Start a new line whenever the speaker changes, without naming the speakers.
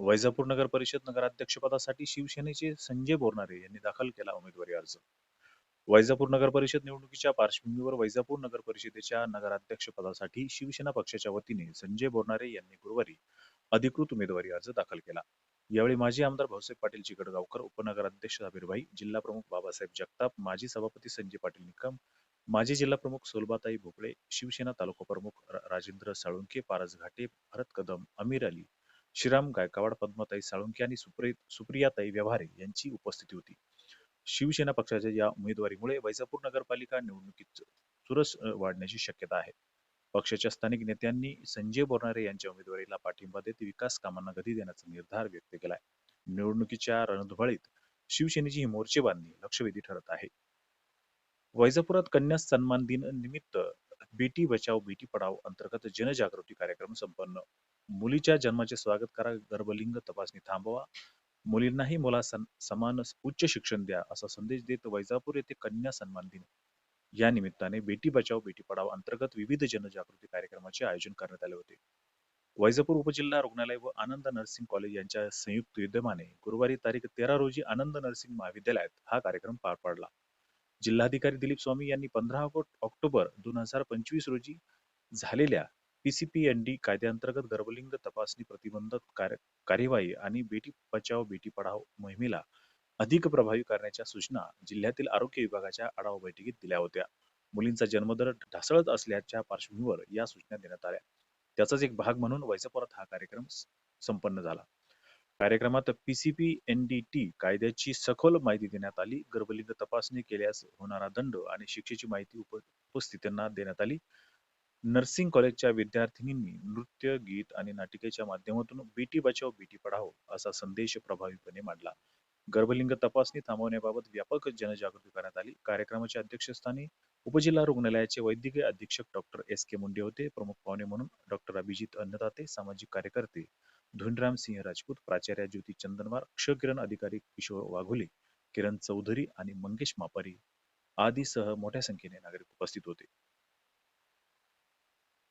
वैजापूर नगर परिषद नगराध्यक्षपदासाठी शिवसेनेचे संजय बोरनारे यांनी दाखल केला उमेदवारी अर्ज. वैजापूर नगर परिषद निवडणुकीच्या पार्श्वभूमीवर वैजापूर नगर परिषदेच्या नगराध्यक्षपदासाठी शिवसेना पक्षाच्या वतीने संजय बोरनारे यांनी गुरुवारी अधिकृत उमेदवारी अर्ज दाखल केला. यावेळी माजी आमदार भाऊसाहेब पाटील चिकडगावकर उपनगराध्यक्ष साबीरभाई जिल्हा प्रमुख बाबासाहेब जगताप माजी सभापती संजय पाटील निकम माजी जिल्हा प्रमुख सोलबाताई भोपळे शिवसेना तालुका प्रमुख राजेंद्र साळुंके पारस घाटे भरत कदम अमीर अली श्रीराम गायकवाड पद्मताई साळुंके आणि सुप्रि सुप्रियाताई व्यवहारे यांची उपस्थिती होती. शिवसेना पक्षाच्या या उमेदवारीमुळे वैजापूर नगरपालिका निवडणुकीत चुरस वाढण्याची शक्यता आहे. पक्षाच्या स्थानिक नेत्यांनी संजय बोरणारे यांच्या उमेदवारीला पाठिंबा देत विकास कामांना गती देण्याचा निर्धार व्यक्त केलाय. निवडणुकीच्या रणधुमाळीत शिवसेनेची ही मोर्चेबांधणी लक्षवेधी ठरत आहे. वैजापुरात कन्या सन्मान दिन निमित्त बेटी बचाव बेटी पढाव अंतर्गत जनजागृती कार्यक्रम संपन्न मुलीच्या जन्माचे स्वागत करा गर्भलिंग तपासणी थांबवा. मुलींनाही मुला समान उच्च शिक्षण द्या असा संदेश देत वैजापूर येथे कन्या सन्मान दिन. या निमित्ताने बेटी बचाव बेटी पढाव अंतर्गत विविध जनजागृती कार्यक्रमाचे आयोजन करण्यात आले होते. वैजापूर उपजिल्हा रुग्णालय व आनंद नर्सिंग कॉलेज यांच्या संयुक्त विद्यमाने गुरुवारी तारीख तेरा रोजी आनंद नर्सिंग महाविद्यालयात हा कार्यक्रम पार पडला. जिल्हाधिकारी दिलीप स्वामी यांनी पंधरा ऑक्टोबर दोन हजार पंचवीस रोजी झालेल्या पीसीपीएनडी कायद्याअंतर्गत गर्भलिंग तपासणी प्रतिबंधक कार्य- कार्यवाही आणि बेटी बचाव बेटी पढाव मोहिमेला अधिक प्रभावी करण्याच्या सूचना जिल्ह्यातील आरोग्य विभागाच्या आढावा बैठकीत दिल्या होत्या. मुलींचा जन्मदर ढासळत असल्याच्या पार्श्वभूमीवर या सूचना देण्यात आल्या. त्याचाच एक भाग म्हणून वैजापुरात हा कार्यक्रम संपन्न झाला. कार्यक्रमात पीसीपी एनडीटी कायद्याची सखोल माहिती देण्यात आली. गर्भलिंग तपासणी केल्यास होणारा दंड आणि शिक्षेची माहिती उपस्थितांना देण्यात आली. नर्सिंग कॉलेजच्या विद्यार्थिनींनी नृत्य गीत आणि नाटिकेच्या माध्यमातून बेटी बचाव बेटी पढाओ असा संदेश प्रभावीपणे मांडला. गर्भलिंग तपासणी थांबवण्याबाबत व्यापक जनजागृती करण्यात आली. कार्यक्रमाच्या अध्यक्षस्थानी उपजिल्हा रुग्णालयाचे वैद्यकीय अधीक्षक डॉक्टर एस के मुंडे होते. प्रमुख पाहुणे म्हणून डॉक्टर अभिजित अन्नदाते सामाजिक कार्यकर्ते धुनराम सिंह राजपूत प्राचार्य ज्योती चंदनवार क्षकिरण अधिकारी किशोर वाघोली किरण चौधरी आणि मंगेश मापारी आदीसह मोठ्या संख्येने नागरिक उपस्थित होते.